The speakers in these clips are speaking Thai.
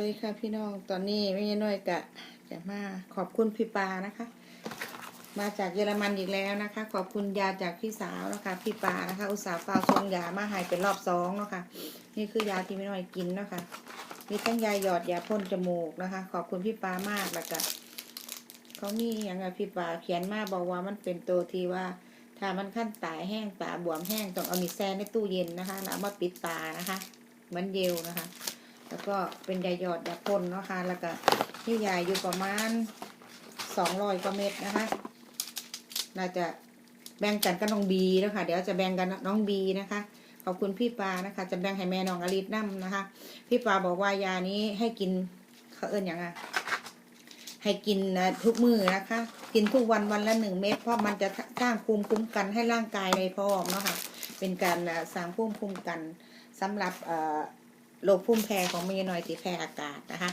วัสดีค่ะพี่น้องตอนนี้ไม่น้อยกะจะมาขอบคุณพี่ปานะคะ มาจากเยอรมันอีกแล้วนะคะ ขอบคุณยาจากพี่สาวนะคะพี่ปานะคะ อุตส่าห์ฝากส่งยามาให้เป็นรอบสองเนาะค่ะนี่คือยาที่ไม่น้อยกินเนาะค่ะมีทั้งยาหยอดยาพ่นจมูกนะคะ ขอบคุณพี่ปามากแล้วก็เขามีอย่างไรพี่ปาเขียนมาบอกว่ามันเป็นตัวที่ว่าถ้ามันขั้นตายแห้งตาบวมแห้งต้องเอามีแซนในตู้เย็นนะคะแล้วมาปิดตานะคะเหมือนเยลนะคะ แล้วก็เป็นยาหยอดยาพ่นนะคะ แล้วก็ที่ยาอยู่ประมาณสองร้อยกว่าเม็ดนะคะน่าจะแบ่งกันกับน้องบีแล้วค่ะ เดี๋ยวจะแบ่งกันน้องบีนะคะ ขอบคุณพี่ปานะคะ จะแบ่งให้แม่น้องอลิศน้ำนะคะ พี่ปาบอกว่ายานี้ให้กินเขาเอิ้นอย่างไงให้กินทุกมือนะคะ กินทุกวันวันละหนึ่งเม็ดเพราะมันจะสร้างภูมิคุ้มกันให้ร่างกายในพร้อมเนาะค่ะเป็นการสร้างภูมิคุ้มกันสำหรับเอ่อ โรคภูมิแพ้ของมีน้อยตีแพ้อากาศนะคะ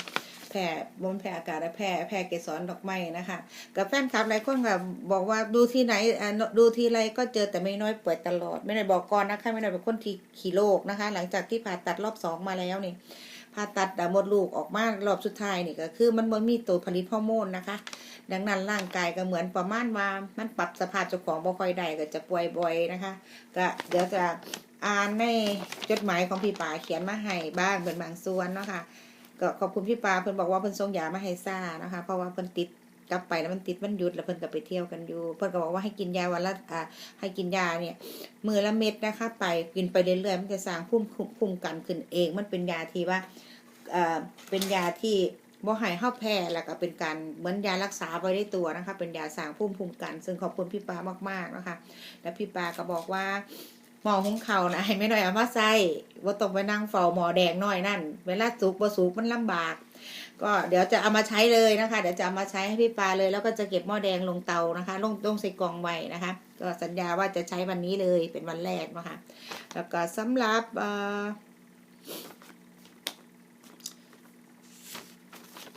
แพ้บนแพ้อากาศและแพ้แพ้เกสรดอกไม้นะคะ กับแฟนคลับหลายคนก็บอกว่าดูที่ไหนดูทีไรก็เจอแต่ไม่น้อยป่วยตลอด ไม่ได้บอกก่อนนะคะไม่ได้เป็นคนที่ขี่โรคนะคะ หลังจากที่ผ่าตัดรอบสองมาแล้วนี่ผ่าตัดมดลูกออกมารอบสุดท้ายนี่ก็คือมันบ่มีตัวผลิตฮอร์โมนนะคะ ดังนั้นร่างกายก็เหมือนประมาณว่ามันปรับสภาพเจ้าของบ่ค่อยได้ก็จะป่วยบ่อยนะคะ ก็เดี๋ยวจะอ่านในจดหมายของพี่ป่าเขียนมาให้บ้างเป็นบางส่วนเนาะค่ะ ก็ขอบคุณพี่ปาเพิ่นบอกว่าเพิ่นส่งยามาให้ซ่านะคะ เพราะว่าเพิ่นติดกลับไปแล้วมันติดมันหยุดแล้วเพิ่นก็ไปเที่ยวกันอยู่ เพิ่นก็บอกว่าให้กินยาวันละอ่าให้กินยาเนี่ยมือละเม็ดนะคะ ไปกินไปเรื่อยๆมันจะสร้างภูมิภูมิกันขึ้นเอง มันเป็นยาที่ว่าเอ่อเป็นยาที่บ่ให้เฮาแพ้แล้วก็เป็นการเหมือนยารักษาไว้ในตัวนะคะ เป็นยาสร้างภูมิภูมิกัน ซึ่งขอบคุณพี่ปามากๆนะคะ แล้วพี่ปาก็บอกว่า มอหุงเขานะให้ไม่น้อยเอามาใส่ว่าต้องไปนั่งเฝ้าหมอแดงน้อยนั่น เวลาสุกบ่สุกมันลำบาก ก็เดี๋ยวจะเอามาใช้เลยนะคะ เดี๋ยวจะเอามาใช้ให้พี่ปาเลย แล้วก็จะเก็บหม้อแดงลงเตานะคะ ลงลงใส่กล่องไว้นะคะ ก็สัญญาว่าจะใช้วันนี้เลยเป็นวันแรกนะคะ แล้วก็สำหรับเอ่อ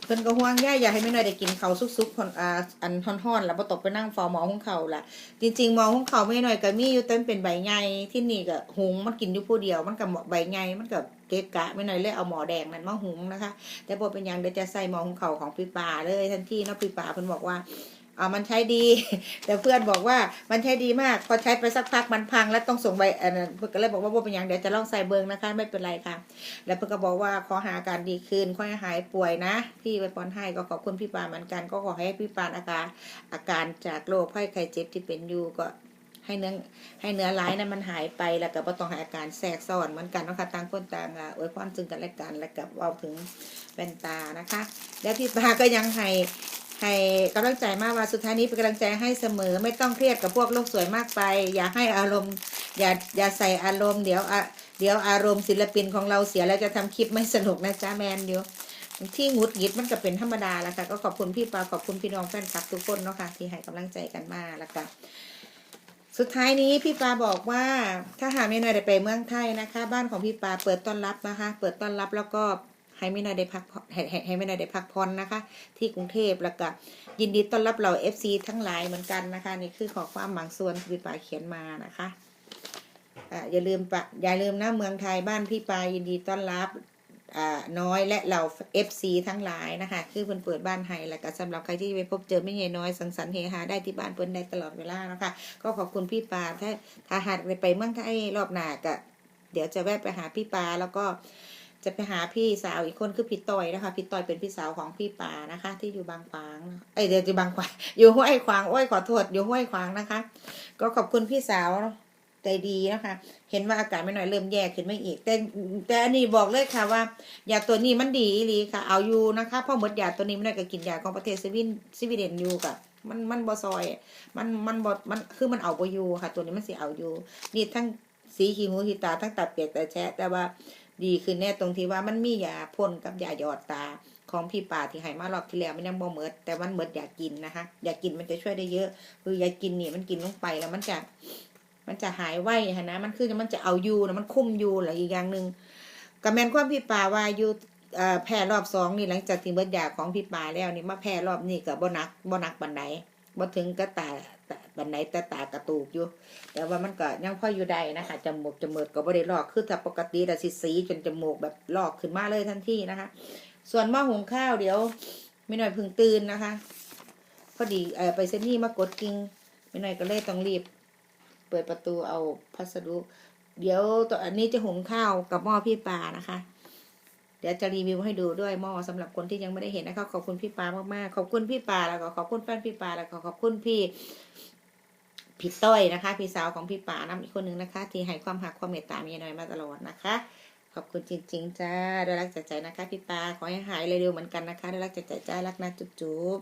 เพิ่นก็ห่วงย่าอยากให้ไม่หน่อยได้กินเขาซุกๆคนอ่าอันท่อนๆแล้วมาตกไปนั่งเฝ้าหมอหุงเขาล่ะ จริงๆหมอหุงเขาวไม่หน่อยก็มีอยู่เต้นเป็นใบใหญ่ที่นี่ก็หุงมันกินอยู่ผู้เดียว มันกับใบใหญ่มันกับเกะกะไม่หน่อยเลยเอาหมอแดงนั้นมาหุงนะคะ แต่พอเป็นอย่างเดี๋ยวจะใส่หมอหุงเขาของปีป่าเลยทันทีเนาะปีป่าเพิ่นบอกว่า เอามันใช้ดี แต่เพื่อนบอกว่ามันใช้ดีมาก พอใช้ไปสักพักมันพังแล้วต้องส่งใบอันนั้นเพื่อนก็เลยบอกว่าบ่เป็นอย่างเดี๋ยวจะลองใส่เบิงนะคะ ไม่เป็นไรค่ะ แล้วเพื่อนก็บอกว่าขอหาการดีขึ้นขอให้หายป่วยนะ พี่ไปปอนให้ก็ขอบคุณพี่ปาเหมือนกัน ก็ขอให้พี่ปานอาการอาการจากโรคไข้ไข้เจ็บที่เป็นอยู่ก็ให้เนื้อให้เนื้อร้ายนั้นมันหายไปแล้วก็บ่ต้องให้อาการแทรกซ้อนเหมือนกันนะคะต่างคนต่างอะอวยพรซึ่งกันและกันแล้วก็เว้าถึงเป็นตานะคะ แล้วพี่ปาก็ยังให้ ให้กำลังใจมากว่าสุดท้ายนี้เป็นกำลังใจให้เสมอ ไม่ต้องเครียดกับพวกโลกสวยมากไป อย่าให้อารมณ์อย่าอย่าใส่อารมณ์เดี๋ยวอะเดี๋ยวอารมณ์ศิลปินของเราเสียแล้วจะทำคลิปไม่สนุกนะจ๊ะแมนเดียวที่งุดหงิดมันก็เป็นธรรมดาแล้วค่ะก็ขอบคุณพี่ปาขอบคุณพี่น้องแฟนคลับทุกคนเนาะค่ะที่ให้กำลังใจกันมาแล้วก็สุดท้ายนี้พี่ปาบอกว่าถ้าหากไม่นอยได้ไปเมืองไทยนะคะ บ้านของพี่ปาเปิดต้อนรับนะคะ เปิดต้อนรับแล้วก็ ให้ไม่นอยได้พักให้ให้ให้ไม่นอยได้พักผ่อนนะคะ ที่กรุงเทพแล้วก็ยินดีต้อนรับเราเอฟซีทั้งหลายเหมือนกันนะคะนี่คือขอความบางส่วนที่พี่ปาเขียนมานะคะอย่าลืมปะอย่าลืมนะเมืองไทยบ้านพี่ปายินดีต้อนรับอ่าน้อยและเรา FC ทั้งหลายนะคะ คือเพิ่นเปิดบ้านให้แล้วก็สำหรับใครที่ไปพบเจอไม่ใหญ่น้อยสังสรรค์เฮฮาได้ที่บ้านเพิ่นได้ตลอดเวลานะคะ ก็ขอบคุณพี่ปาถ้าถ้าหากได้ไปเมืองไทยรอบหน้าก็เดี๋ยวจะแวะไปหาพี่ปาแล้วก็ จะไปหาพี่สาวอีกคนคือพี่ต้อยนะคะพี่ต้อยเป็นพี่สาวของพี่ปานะคะ ที่อยู่บางขวางเอ้ยเดี๋ยวอยู่บางขวางอยู่ห้วยขวางโอ้ยขอโทษอยู่ห้วยขวางนะคะ ก็ขอบคุณพี่สาวใจดีนะคะ เห็นว่าอากาศไม่หน่อยเริ่มแย่ขึ้นไม่อีก แต่แต่อันนี้บอกเลยค่ะว่ายาตัวนี้มันดีอีหลีค่ะ เอาอยู่นะคะเพราะหมดยาตัวนี้ไม่ได้ก็กินยาของประเทศสวีสวีเดนอยู่กับมันมันบอซอย มันมันบอมันคือมันเอาบอยู่ค่ะ ตัวนี้มันสิเอาอยู่นี่ทั้งสีขีหูขีตาทั้งตัดเปียกแต่แชะแต่ว่า ดีขึ้นแน่ตรงที่ว่ามันมียาพ่นกับยาหยอดตาของพี่ป่าที่ให้มารอบที่แล้วมันยังบ่เมิดแต่มันเมิดอยากกินนะคะ อยากกินมันจะช่วยได้เยอะ คือยากินนี่มันกินลงไปแล้วมันจะ มันจะหายไวฮะนะมันคือมันจะเอาอยู่นะมันคุ้มอยู่หรืออีกอย่างหนึ่งกระแมนความพี่ป่าว่าอยู่เอ่อแพร่รอบสองนี่หลังจากที่เบิดยาของพี่ป่าแล้วนี่มาแพร่รอบนี้กับบ่นักบ่นักบันไดบ่ถึงก็ตา บันไดแต่ตากระตูกอยู่ แต่ว่ามันก็ยังพออยู่ได้นะคะจมูกจมูกก็บ่ได้ลอกคือถ้าปกติแต่สิสีจนจมูกแบบลอกขึ้นมาเลยทันทีนะคะ ส่วนหม้อหุงข้าวเดี๋ยวไม่หน่อยพึ่งตื่นนะคะ พอดีเออไปเซนนี่มากดกิ่งไม่หน่อยก็เลยต้องรีบ เปิดประตูเอาพัสดุ เดี๋ยวตัวอันนี้จะหุงข้าวกับหม้อพี่ปานะคะเดี๋ยวจะรีวิวให้ดูด้วยหม้อสำหรับคนที่ยังไม่ได้เห็นนะคะขอบคุณพี่ปามากๆขอบคุณพี่ปาแล้วก็ขอบคุณแฟนพี่ปาแล้วก็ขอบคุณพี่ พี่ต้อยนะคะ พี่สาวของพี่ปานำอีกคนหนึ่งนะคะ ที่ให้ความหักความเมตตาเมียน้อยมาตลอดนะคะ ขอบคุณจริง ๆ จ้าด้วยรักจากใจนะคะ พี่ปาขอให้หายเร็วๆเหมือนกันนะคะด้วยรักจากใจจ้ารักนะจุ๊บ